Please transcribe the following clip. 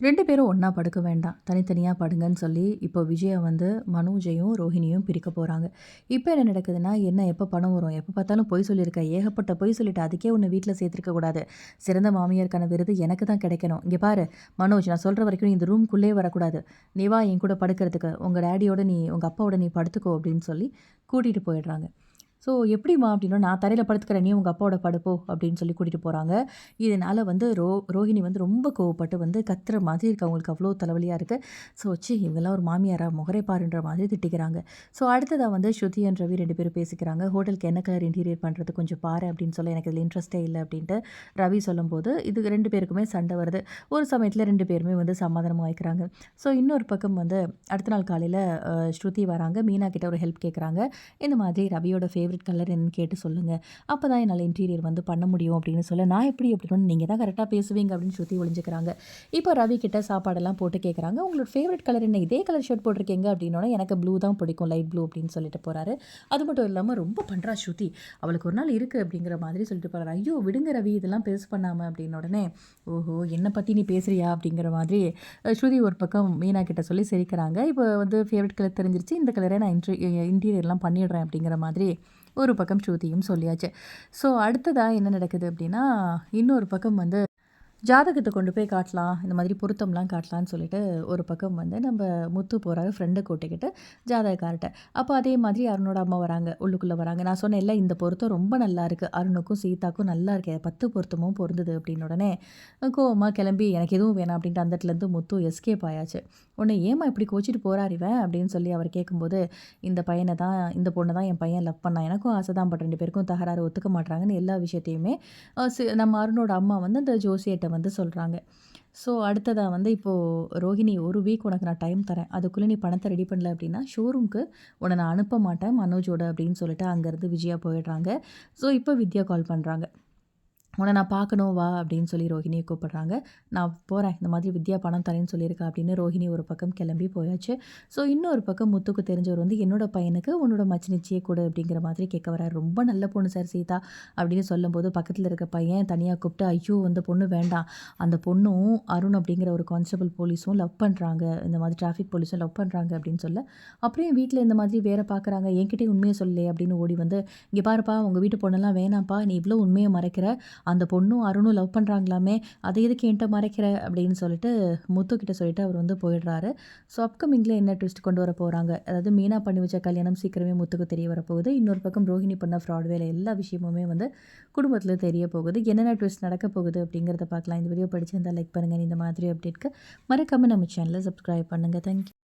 ரெண்டு பேரும் ஒன்றா படுக்க வேண்டாம். தனித்தனியாக படுங்கன்னு சொல்லி இப்போ விஜயை வந்து மனோஜையும் ரோஹிணியும் பிரிக்க போகிறாங்க இப்போ என்ன நடக்குதுன்னா என்ன எப்போ பணம் வரும்? எப்போ பார்த்தாலும் பொய் சொல்லியிருக்க. ஏகப்பட்ட பொய் சொல்லிட்டு அதுக்கே ஒன்று வீட்டில் சேர்த்துருக்கக்கூடாது சிறந்த மாமியாருக்கான விருது எனக்கு தான் கிடைக்கணும். இங்கே பாரு மனோஜ் நான் சொல்கிற வரைக்கும் இந்த ரூம்குள்ளே வரக்கூடாது. நீ வா என் கூட படுக்கிறதுக்கு. உங்கள் டேடியோட நீ உங்கள் அப்பாவோட நீ படுத்துக்கோ அப்படின்னு சொல்லி கூட்டிகிட்டு போயிடுறாங்க. ஸோ எப்படிம்மா அப்படின்னா நான் தரையில் படுத்துக்கிறேன் நீ உங்கள் அப்பாவோட படுப்போ அப்படின்னு சொல்லி கூட்டிகிட்டு போகிறாங்க இதனால் வந்து ரோ ரோஹிணி வந்து ரொம்ப கோவப்பட்டு வந்து கத்துற மாதிரி இருக்குது அவங்களுக்கு அவ்வளோ தலைவலியாக இருக்குது ஸோ வச்சு இவங்கெல்லாம் ஒரு மாமியாரா முகரை பாருன்ற மாதிரி திட்டிக்கிறாங்க. ஸோ அடுத்ததாக வந்து ஸ்ருதி அண்ட் ரவி ரெண்டு பேரும் பேசிக்கிறாங்க. ஹோட்டலுக்கு என்ன கலர் இன்டீரியர் பண்ணுறது கொஞ்சம் பாரு அப்படின்னு சொல்ல எனக்கு இதில் இன்ட்ரெஸ்ட்டே இல்லை அப்படின்ட்டு ரவி சொல்லும்போது இது ரெண்டு பேருக்குமே சண்டை வருது. ஒரு சமயத்தில் ரெண்டு பேருமே வந்து சமாதானமாக வைக்கிறாங்க ஸோ இன்னொரு பக்கம் வந்து அடுத்த நாள் காலையில் ஸ்ருதி வராங்க. மீனா கிட்ட ஒரு ஹெல்ப் கேட்குறாங்க இந்த மாதிரி ரவியோட ஃபேவரட் ஃபேவரட் கலர் என்னன்னு கேட்டு சொல்லுங்கள் அப்போ தான் என்னால் இன்டீரியர் வந்து பண்ண முடியும் அப்படின்னு சொல்ல நான் எப்படி அப்படின்னு நீங்கள் தான் கரெக்டாக பேசுவீங்க அப்படின்னு சுற்றி ஒழிஞ்சுக்கிறாங்க இப்போ ரவி கிட்ட சாப்பாடெல்லாம் போட்டு கேட்குறாங்க உங்களோட ஃபேவரட் கலர் என்ன? இதே கலர் ஷர்ட் போட்டிருக்கீங்க? அப்படின்னோட எனக்கு ப்ளூ தான் பிடிக்கும் லைட் ப்ளூ அப்படின்னு சொல்லிட்டு போகிறாரு அது மட்டும் இல்லாமல் ரொம்ப பண்ணுறா ஸ்ருதி. அவளுக்கு ஒரு நாள் இருக்குது அப்படிங்கிற மாதிரி சொல்லிட்டு போகிறாரு ஐயோ விடுங்க ரவி இதெல்லாம் பேச பண்ணாமல் அப்படின்னு உடனே ஓஹோ என்னை பற்றி நீ பேசுகிறியா அப்படிங்கிற மாதிரி ஸ்ருதி ஒரு பக்கம் மீனா கிட்ட சொல்லி சிரிக்கிறாங்க. இப்போ வந்து ஃபேவரட் கலர் தெரிஞ்சிருச்சு இந்த கலரை நான் இன்ட்ரி இன்டீரியர்லாம் பண்ணிடுறேன் அப்படிங்கிற மாதிரி ஒரு பக்கம் ஸ்ருதியும் சொல்லியாச்சு. ஸோ அடுத்ததாக என்ன நடக்குது அப்படின்னா இன்னொரு பக்கம் வந்து ஜாதகத்தை கொண்டு போய் காட்டலாம் இந்த மாதிரி பொருத்தம்லாம் காட்டலான்னு சொல்லிட்டு ஒரு பக்கம் வந்து நம்ம முத்து போகிறாரு ஃப்ரெண்டை கூட்டிக்கிட்டு ஜாதகக்கார்ட்ட. அப்போ அதே மாதிரி அருணோட அம்மா வராங்க உள்ளுக்குள்ளே வராங்க. நான் சொன்னேன் இல்லை இந்த பொருத்தம் ரொம்ப நல்லா இருக்குது அருணுக்கும் சீதாக்கும் நல்லா இருக்கு பத்து பொருத்தமும் பொருந்தது அப்படின்னு உடனே கோவமாக கிளம்பி எனக்கு எதுவும் வேணாம் அப்படின்ட்டு அந்த இடத்துலேருந்து முத்து எஸ்கேப் ஆயாச்சு. உன்னை ஏமா இப்படி கோச்சிட்டு போகிறார் இவன் அப்படின்னு சொல்லி அவர் கேட்கும்போது இந்த பையனை தான் இந்த பொண்ணை தான் என் பையன் லவ் பண்ணான் எனக்கும் ஆசை தான் பட் ரெண்டு பேருக்கும் தகராறு ஒத்துக்க மாட்டாங்கன்னு எல்லா விஷயத்தையுமே நம்ம அருணோட அம்மா வந்து அந்த ஜோசியத்தை வந்து சொல்கிறாங்க ஸோ அடுத்ததாக வந்து இப்போது ரோஹிணி ஒரு வீக் உனக்கு நான் டைம் தரேன். அதுக்குள்ளே நீ பணத்தை ரெடி பண்ணல அப்படின்னா ஷோரூம்க்கு உன்னை நான் அனுப்ப மாட்டேன் மனோஜோட அப்படின்னு சொல்லிட்டு அங்கேருந்து விஜயா போயிடுறாங்க. ஸோ இப்போ வித்யா கால் பண்ணுறாங்க உன்னை நான் பார்க்கணும் வா அப்படின்னு சொல்லி ரோஹிணியை கூப்பிட்றாங்க. நான் போகிறேன் இந்த மாதிரி வித்யா பணம் தரேன்னு சொல்லியிருக்கா அப்படின்னு ரோஹிணி ஒரு பக்கம் கிளம்பி போயாச்சு. ஸோ இன்னொரு பக்கம் முத்துக்கு தெரிஞ்சவர் வந்து என்னோட பையனுக்கு உன்னோட மச்சினிச்சியே கொடு அப்படிங்கிற மாதிரி கேட்க வர ரொம்ப நல்ல பொண்ணு சார் சீதா அப்படின்னு சொல்லும்போது பக்கத்தில் இருக்க பையன் தனியாக கூப்பிட்டு ஐயோ அந்த பொண்ணு வேண்டாம். அந்த பொண்ணும் அருண் அப்படிங்கிற ஒரு கான்ஸ்டபிள் போலீஸும் லவ் பண்ணுறாங்க இந்த மாதிரி டிராஃபிக் போலீஸும் லவ் பண்ணுறாங்க அப்படின்னு சொல்ல. அப்படியே வீட்டில் இந்த மாதிரி வேறு பார்க்குறாங்க என்கிட்டே உண்மையை சொல்லலையே அப்படின்னு ஓடி வந்து இங்கே பாருப்பா உங்கள் வீட்டு பொண்ணெல்லாம் வேணாம்ப்பா. நீ இவ்வளோ உண்மையை மறைக்கிற. அந்த பொண்ணும் அருணும் லவ் பண்ணுறாங்களாமே அதை எதுக்கு என்கிட்ட மறைக்கிற? அப்படின்னு சொல்லிட்டு முத்துக்கிட்ட சொல்லிட்டு அவர் வந்து போயிடுறாரு. ஸோ அப்கமிங்கில் என்ன ட்விஸ்ட் கொண்டு வர போகிறாங்க அதாவது மீனா பண்ணி வச்ச கல்யாணம் சீக்கிரமே முத்துக்கு தெரிய வரப்போகுது இன்னொரு பக்கம் ரோஹிணி பண்ண ஃப்ராட் வேலை எல்லா விஷயமுமே வந்து குடும்பத்தில் தெரிய போகுது. என்னென்ன ட்விஸ்ட் நடக்க போகுது அப்படிங்கிறத பார்க்கலாம். இந்த வீடியோ படிச்சிருந்தால் லைக் பண்ணுங்கள் இந்த மாதிரி அப்டேட்க்கு மறக்காமல் நம்ம சேனலை சப்ஸ்கிரைப் பண்ணுங்கள் தேங்க்யூ